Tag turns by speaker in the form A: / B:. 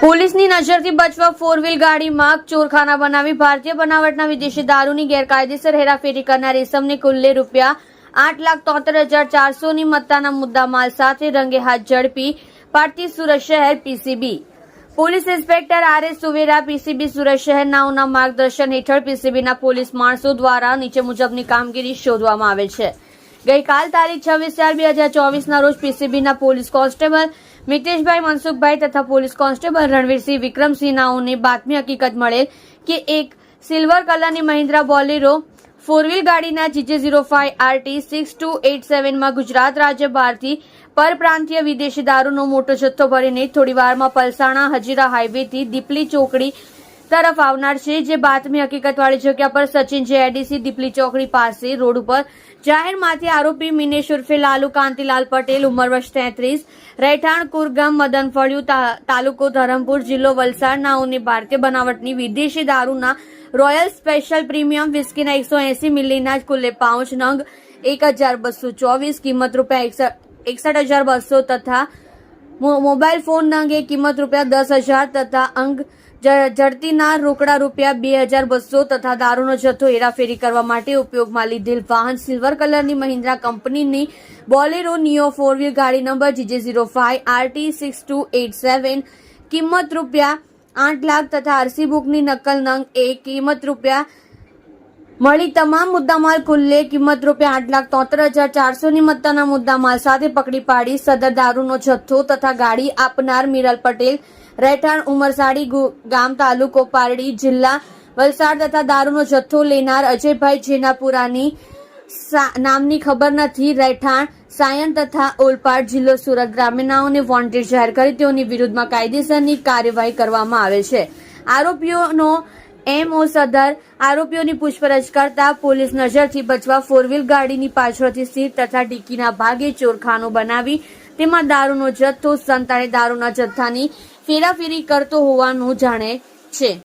A: પોલીસની નજરથી બચવા ફોર વ્હીલ ગાડીમાં ચોરખાના બનાવી ભારતીય બનાવટના વિદેશી દારૂની ગેરકાયદેસર હેરાફેરી કરનાર ઇસમને કુલ્લે રૂપિયા આઠ લાખ તોતેર હજાર ચારસોની મત્તાના મુદ્દા માલ સાથે રંગે હાથ ઝડપી પાડતી સુરત શહેર PCB. Police inspector R S Suvera PCB Surat શહેરનાઓના માર્ગદર્શન હેઠળ પીસીબીના પોલીસ માણસો દ્વારા નીચે મુજબની કામગીરી શોધવામાં આવે છે. ગઈકાલ તારીખ છવ્વીસ ચાર બે હજાર ચોવીસના રોજ પીસીબીના પોલીસ કોન્સ્ટેબલ મિતેશભાઈ મનસુખભાઈ તથા પોલીસ કોન્સ્ટેબલ રણવીરસિંહ વિક્રમસિંહ નાઓને બાતમી હકીકત મળેલ કે એક સિલ્વર કલરની મહિન્દ્રા બોલેરો ફોર વ્હીલ ગાડીના GJ zero five RT six two eight સેવનમાં Gujarat રાજ્ય બહારથી પરપ્રાંતીય વિદેશી દારૂનો મોટો જથ્થો ભરીને થોડી વારમાં પલસાણા, હજીરા હાઈવેથી દીપલી ચોકડી તરફ આવનાર છે. જે બાતમી હકીકતવાળી જગ્યા પર સચિન જે એડીસી દીપલી ચોકડી પાસે રોડ ઉપર જાહેરમાંથી આરોપી મિનેશ ઉર્ફે લાલુ કાંતિલાલ પટેલ ઉંમર વર્ષ તેત્રીસ, રહેઠાણ કુરગામ મદનફળિયું તા- તાલુકો ધરમપુર જિલ્લો વલસાડ નાઓની ભારતીય બનાવટની વિદેશી દારૂના રોયલ સ્પેશિયલ પ્રીમિયમ વિસ્કીના એકસો એસી મિલીના કુલ્લે પાઉચ નંગ એક હજાર બસો ચોવીસ, કિંમત રૂપિયા એકસઠ હજાર બસો તથા મોબાઈલ ફોન અંગે કિંમત રૂપિયા દસ હજાર તથા અંગ જડતીના રોકડા રૂપિયા બે હજાર બસો તથા દારૂનો જથ્થો હેરાફેરી કરવા માટે ઉપયોગમાં લીધેલ વાહન સિલ્વર કલરની મહિન્દ્રા કંપનીની બોલેરો નિયો ફોર વ્હીલ ગાડી number GJ zero five RT six two eight seven. કિંમત રૂપિયા આઠ લાખ તથા આરસી બુકની નકલ નંગ એ કિંમત રૂપિયા મળી તમામ મુદ્દામાલ કુલ્લે કિંમત રૂપિયા આઠ લાખ તોતેર હજાર ચારસોની મત્તાના મુદ્દામાલ સાથે પકડી પાડી સદર દારૂનો જથ્થો તથા ગાડી આપનાર મિરલ પટેલ, રહેઠાણ ઉમરસાડી ગામ તાલુકો પારડી જિલ્લા વલસાડ તથા દારૂનો જથ્થો લેનાર અજયભાઈ જેનાપુરાની નામની ખબર નથી. રહેઠાણ સાયન તથા ઓલપાડ જિલ્લો સુરત ગ્રામીણાઓને વોન્ટેડ જાહેર કરી તેઓની વિરુદ્ધમાં કાયદેસરની કાર્યવાહી કરવામાં આવે છે. આરોપીઓનો એમઓ સદર આરોપીઓની પૂછપરછ કરતા પોલીસ નજરથી બચવા ફોર ગાડીની પાછળથી સીટ તથા ડીકીના ભાગે ચોરખાનું બનાવી તેમાં દારૂનો જથ્થો સંતાને દારૂના જથ્થાની ફેરાફેરી કરતો હોવાનું જાણે છે.